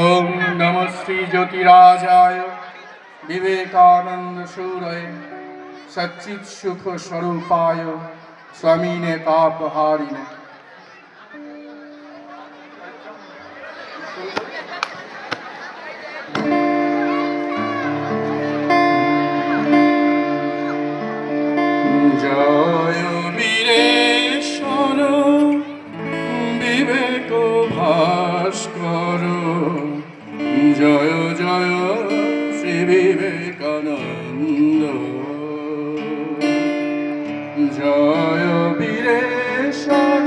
ওম নম শ্রী জ্যোতিরাজায়। বিবেকানন্দ সুরয় সচ্চিৎ সুখ স্বরূপায় স্বামীনে তাপহারিণে জয়। জয় বীরেশ্বর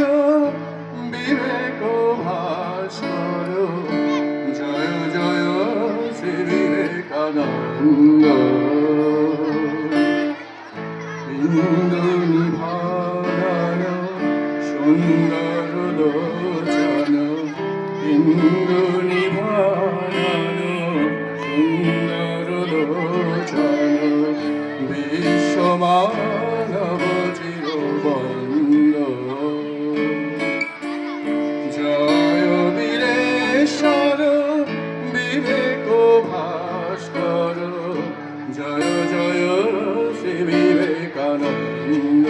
বিবেক ভাস্কর জয় জয় শ্রী বিবেকানন্দ ভারান সুন্দর লোচন। ইন্দুনি ভারান সুন্দর লোচন। বিশ্বমানব শ্রী বিবেকানন্দ।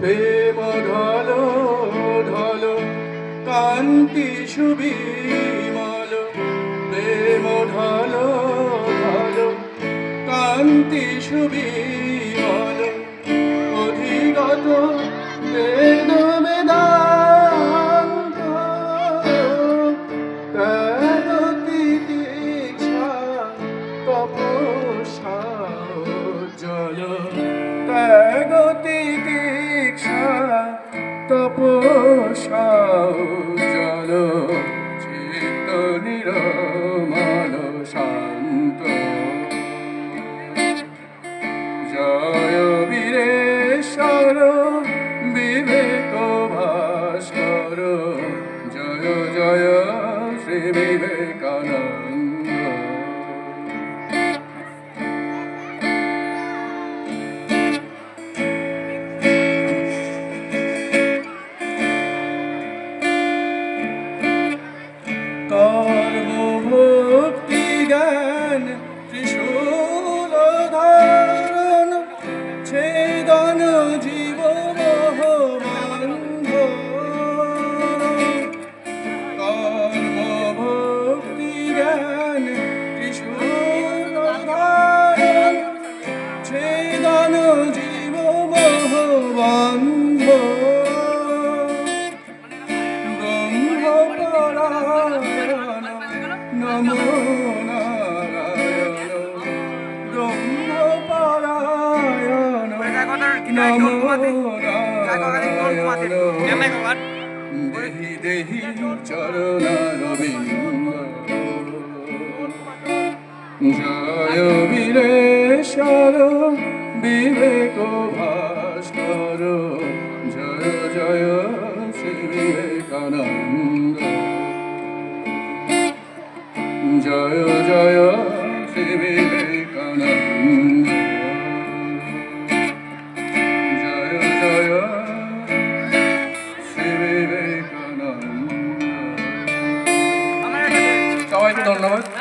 প্রেম ঢলো ঢলো কান্তি সুবিমল। প্রেম অধিগত ত্যাগতি দীক্ষা তপসা জল চিত্ত নিরমল শান্ত জয় বীরেশ্বর বিবেক ভাস্কর জয় জয় শ্রী বিবেকানন্দ দেহি দেহি চরণারবিন্দ জয় বীরেশ্বর বিবেক ভাস্কর জয় জয় শ্রী বিবেকানন্দ। বিবেকানন্দ জয় জয় শ্রী বিবেকানন্দ সবাইকে ধন্যবাদ।